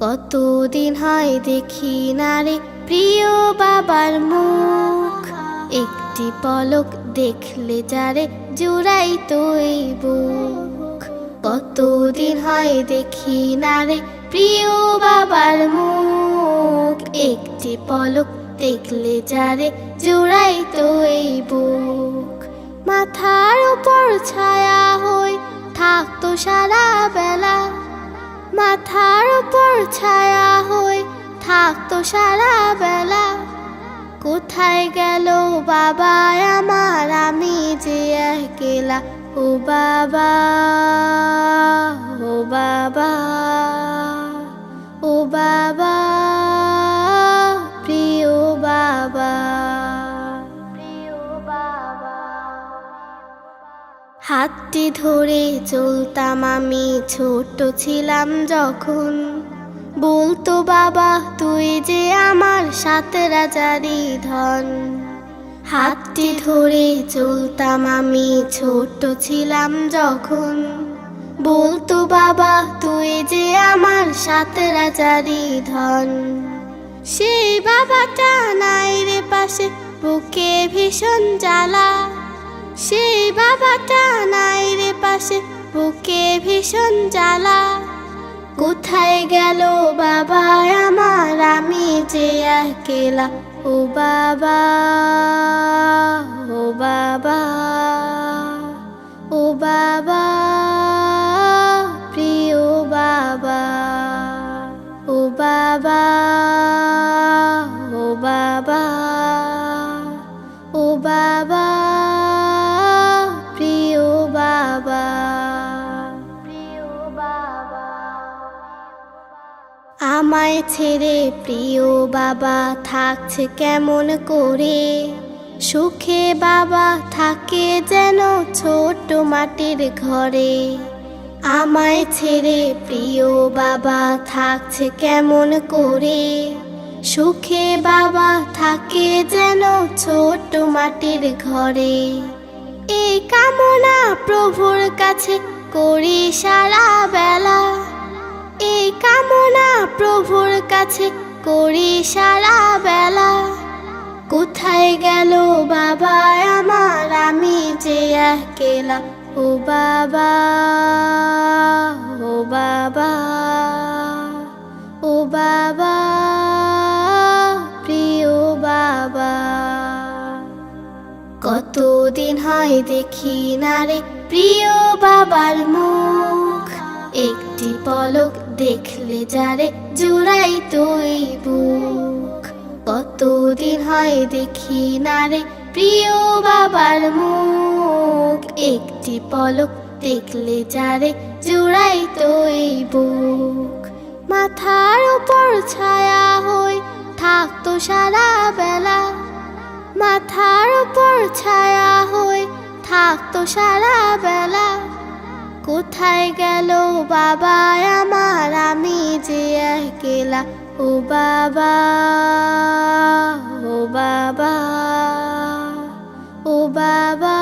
কতদিন হয় দেখি না রে প্রিয় বাবার মুখ। একটি পলক দেখলে যারে জুড়াই তোই বুক। কতদিন হয় দেখি না রে প্রিয় বাবার মুখ। একটি পলক দেখলে যারে জুড়াই তোই বুক। মাথার উপর ছায়া হই থাকতো সারা বেলা। মাথার ওপর ছায়া হই থাকতো সারা বেলা। কোথায় গেল বাবা আমার? আমি যে একলা, ও বাবা ও বাবা ও বাবা। হাতটি ধরে চলতাম আমি, ছোট ছিলাম যখন। বলতো, বাবা, তুই যে আমার সাত রাজারি ধন। হাতটি ধরে চলতাম আমি, ছোট ছিলাম যখন। বলতো, বাবা, তুই যে আমার সাত রাজারি ধন। সেই বাবাটা নাই রে পাশে, বুকে ভীষণ জ্বালা। সেই বাবাটা বুকে ভীষণ জ্বালা। কোথায় গেল বাবা আমার? আমি যে একলা। ও বাবা ও বাবা। আমায় ছেড়ে প্রিয় বাবা থাকছে কেমন করে? সুখে বাবা থাকে যেন ছোট মাটির ঘরে। আমায় ছেড়ে প্রিয় বাবা থাকছে কেমন করে? সুখে বাবা থাকে যেন ছোট মাটির ঘরে। এই কামনা প্রভুর কাছে করি সারা বেলা। এই কামনা প্রভুর কাছে করি সারা বেলা। কোথায় গেল বাবা আমার? আমি যে একলা। ও বাবা ও বাবা ও বাবা, প্রিয় বাবা। কতদিন হয় দেখি না রে প্রিয় বাবার পলক দেখলে যারে জুড়াই তুই বুক। কতদিন হয় দেখি না রে প্রিয় বাবার মুখ। একটি পলক দেখলে যারে জুড়াই তুই বুক। মাথার উপর ছায়া হই থাকতো সারা বেলা। মাথার উপর ছায়া হই থাকতো সারা বেলা। কোথায় গেল বাবা জেলা ও বাবা ও বাবা ও বাবা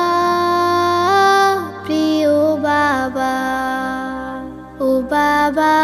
প্রিয় বাবা ও বাবা।